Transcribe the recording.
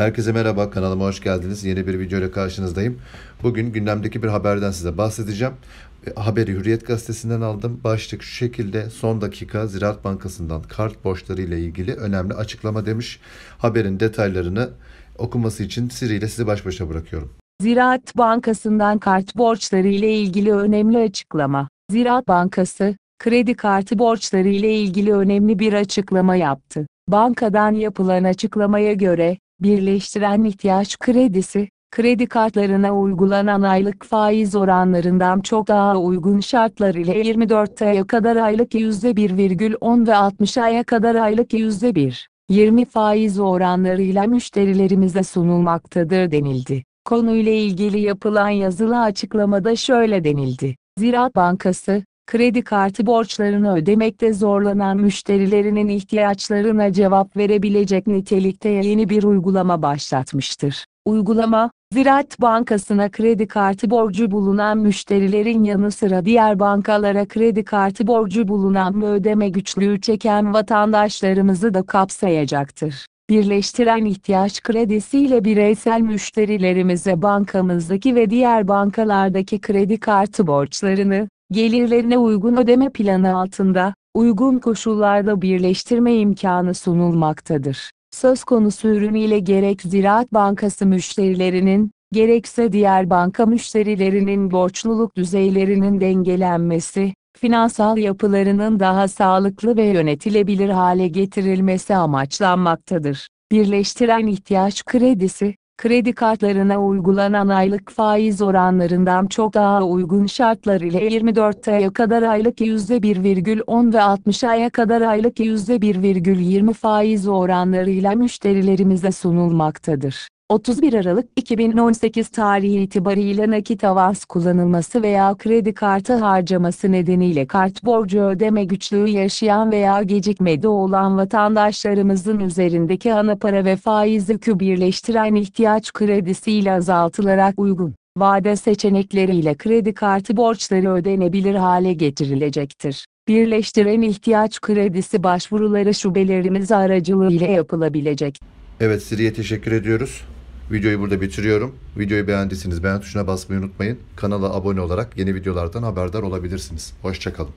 Herkese merhaba, kanalıma hoş geldiniz. Yeni bir video ile karşınızdayım. Bugün gündemdeki bir haberden size bahsedeceğim. E, Haberi Hürriyet gazetesinden aldım. Başlık şu şekilde son dakika Ziraat Bankası'ndan kart borçları ile ilgili önemli açıklama demiş. Haberin detaylarını okuması için Siri ile sizi baş başa bırakıyorum. Ziraat Bankası'ndan kart borçları ile ilgili önemli açıklama. Ziraat Bankası, kredi kartı borçları ile ilgili önemli bir açıklama yaptı. Bankadan yapılan açıklamaya göre, birleştiren ihtiyaç kredisi, kredi kartlarına uygulanan aylık faiz oranlarından çok daha uygun şartlar ile 24 aya kadar aylık %1,10 ve 60 aya kadar aylık %1, 20 faiz oranlarıyla müşterilerimize sunulmaktadır denildi. Konuyla ilgili yapılan yazılı açıklamada şöyle denildi. Ziraat Bankası, kredi kartı borçlarını ödemekte zorlanan müşterilerinin ihtiyaçlarına cevap verebilecek nitelikte yeni bir uygulama başlatmıştır. Uygulama, Ziraat Bankası'na kredi kartı borcu bulunan müşterilerin yanı sıra diğer bankalara kredi kartı borcu bulunan ve ödeme güçlüğü çeken vatandaşlarımızı da kapsayacaktır. Birleştiren ihtiyaç kredisiyle bireysel müşterilerimize bankamızdaki ve diğer bankalardaki kredi kartı borçlarını, gelirlerine uygun ödeme planı altında, uygun koşullarda birleştirme imkanı sunulmaktadır. Söz konusu ürün ile gerek Ziraat Bankası müşterilerinin, gerekse diğer banka müşterilerinin borçluluk düzeylerinin dengelenmesi, finansal yapılarının daha sağlıklı ve yönetilebilir hale getirilmesi amaçlanmaktadır. Birleştiren ihtiyaç kredisi, kredi kartlarına uygulanan aylık faiz oranlarından çok daha uygun şartlar ile 24 aya kadar aylık %1,10 ve 60 aya kadar aylık %1,20 faiz oranlarıyla müşterilerimize sunulmaktadır. 31 Aralık 2018 tarihi itibariyle nakit avans kullanılması veya kredi kartı harcaması nedeniyle kart borcu ödeme güçlüğü yaşayan veya gecikmede olan vatandaşlarımızın üzerindeki ana para ve faiz yükü birleştiren ihtiyaç kredisiyle azaltılarak uygun vade seçenekleriyle kredi kartı borçları ödenebilir hale getirilecektir. Birleştiren ihtiyaç kredisi başvuruları şubelerimiz aracılığıyla yapılabilecek. Evet Siri'ye teşekkür ediyoruz. Videoyu burada bitiriyorum. Videoyu beğendiyseniz beğen tuşuna basmayı unutmayın. Kanala abone olarak yeni videolardan haberdar olabilirsiniz. Hoşçakalın.